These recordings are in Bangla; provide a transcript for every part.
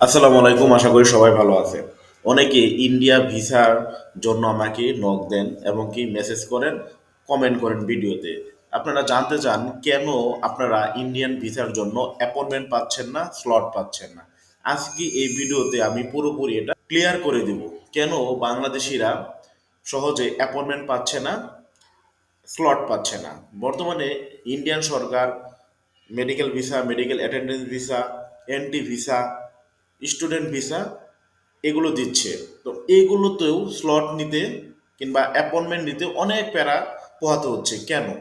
আসসালামু আলাইকুম, আশা করি সবাই ভালো আছে। অনেকে ইন্ডিয়া ভিসার জন্য আমাকে নক দেন এবং কি মেসেজ করেন কমেন্ট করেন ভিডিওতে। আপনারা জানতে চান কেন আপনারা ইন্ডিয়ান ভিসার জন্য অ্যাপয়েন্টমেন্ট পাচ্ছেন না স্লট পাচ্ছেন না? আজকে এই ভিডিওতে আমি পুরোপুরি এটা ক্লিয়ার করে দিব। কেন বাংলাদেশিরা সহজে অ্যাপয়েন্টমেন্ট পাচ্ছে না স্লট পাচ্ছে না? বর্তমানে ইন্ডিয়ান সরকার medical visa medical attendance visa entry visa student visa এগুলো দিচ্ছে। তো এইগুলোতেও স্লট নিতে কিংবা অ্যাপয়েন্টমেন্ট নিতে অনেক প্যারা পোহাতে হচ্ছে। কেন?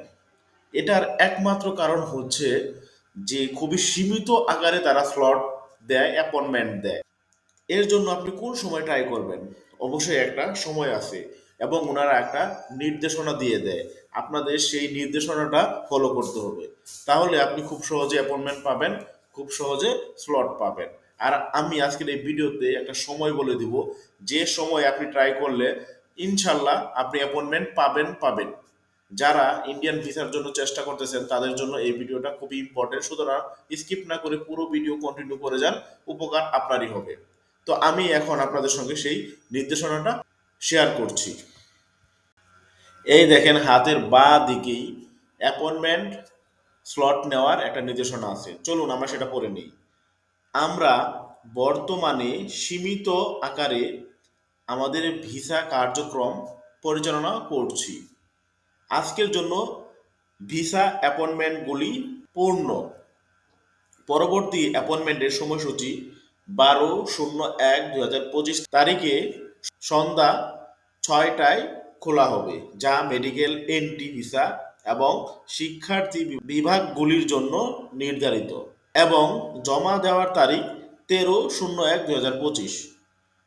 এটার একমাত্র কারণ হচ্ছে যে খুবই সীমিত আকারে তারা স্লট দেয় অ্যাপয়েন্টমেন্ট দেয়। এর জন্য আপনি কোন সময় ট্রাই করবেন? অবশ্যই একটা সময় আছে এবং ওনারা একটা নির্দেশনা দিয়ে দেয়। আপনাদের সেই নির্দেশনাটা ফলো করতে হবে। তাহলে আপনি খুব সহজে অ্যাপয়েন্টমেন্ট পাবেন, খুব সহজে স্লট পাবেন। আর আমি আজকের এই ভিডিওতে একটা সময় বলে দিব। যে সময় আপনি ট্রাই করলে ইনশাল্লাহ আপনি অ্যাপয়েন্টমেন্ট পাবেন পাবেন। যারা ইন্ডিয়ান ভিসার জন্য চেষ্টা করতেছেন, তাদের জন্য এই ভিডিওটা খুবই ইম্পর্টেন্ট সুতরাং স্কিপ না করে পুরো ভিডিও কন্টিনিউ করে যান, উপকার আপনারই হবে। তো আমি এখন আপনাদের সঙ্গে সেই নির্দেশনাটা শেয়ার করছি। এই দেখেন, হাতের বা দিকেই অ্যাপয়েন্টমেন্ট স্লট নেওয়ার একটা নির্দেশনা আছে। চলুন আমরা সেটা পড়ে নিই। আমরা বর্তমানে সীমিত আকারে আমাদের ভিসা কার্যক্রম পরিচালনা করছি। আজকের জন্য ভিসা অ্যাপয়েন্টমেন্টগুলি পূর্ণ। পরবর্তী অ্যাপয়েন্টমেন্টের সময়সূচি বারো শূন্য এক দু হাজার পঁচিশ তারিখে সন্ধ্যা ছয়টায় খোলা হবে, যা মেডিকেল এন্ট্রি ভিসা এবং শিক্ষার্থী বিভাগগুলির জন্য নির্ধারিত। এবং জমা দেওয়ার তারিখ তেরো শূন্য এক দুই হাজার পঁচিশ।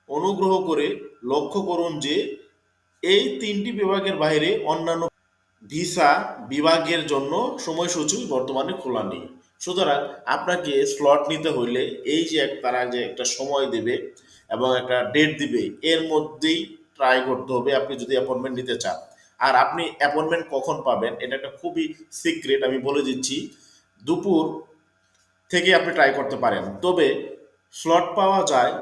অনুগ্রহ করে লক্ষ্য করুন যে এই তিনটি বিভাগের বাইরে অন্যান্য ভিসা বিভাগের জন্য সময়সূচি বর্তমানে খোলা নেই। সুতরাং আপনাকে স্লট নিতে হইলে এই যে তারা যে একটা সময় দেবে এবং একটা ডেট দিবে, এর মধ্যেই ট্রাই করতে হবে আপনি যদি অ্যাপয়েন্টমেন্ট নিতে চান। আর আপনি অ্যাপয়েন্টমেন্ট কখন পাবেন, এটা একটা খুবই সিক্রেট আমি বলে দিচ্ছি। দুপুর থেকে আপনি ট্রাই করতে পারেন। তবে স্লট পাওয়া যায়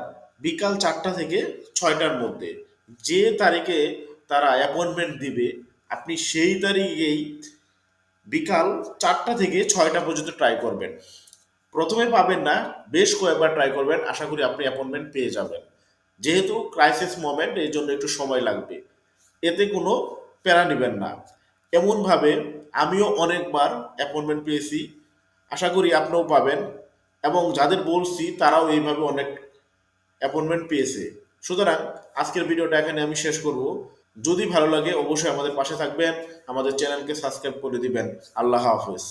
বিকাল চারটা থেকে ছয়টার মধ্যে। যে তারিখে তারা অ্যাপয়েন্টমেন্ট দিবে, আপনি সেই তারিখেই বিকাল চারটা থেকে ছয়টা পর্যন্ত ট্রাই করবেন। প্রথমে পাবেন না, বেশ কয়েকবার ট্রাই করবেন, আশা করি আপনি অ্যাপয়েন্টমেন্ট পেয়ে যাবেন। যেহেতু ক্রাইসিস মোমেন্ট এই জন্য একটু সময় লাগবে। এতে কোনো প্যারা নেবেন না। এমনভাবে আমিও অনেকবার অ্যাপয়েন্টমেন্ট পেয়েছি। আশা করি আপনিও পাবেন এবং যাদের বলছি তারাও এইভাবে অনেক অ্যাপয়েন্টমেন্ট পেয়েছে। সুতরাং আজকের ভিডিওটা এখানে আমি শেষ করব। যদি ভালো লাগে অবশ্যই আমাদের পাশে থাকবেন, আমাদের চ্যানেলকে সাবস্ক্রাইব করে দিবেন। আল্লাহ হাফেজ।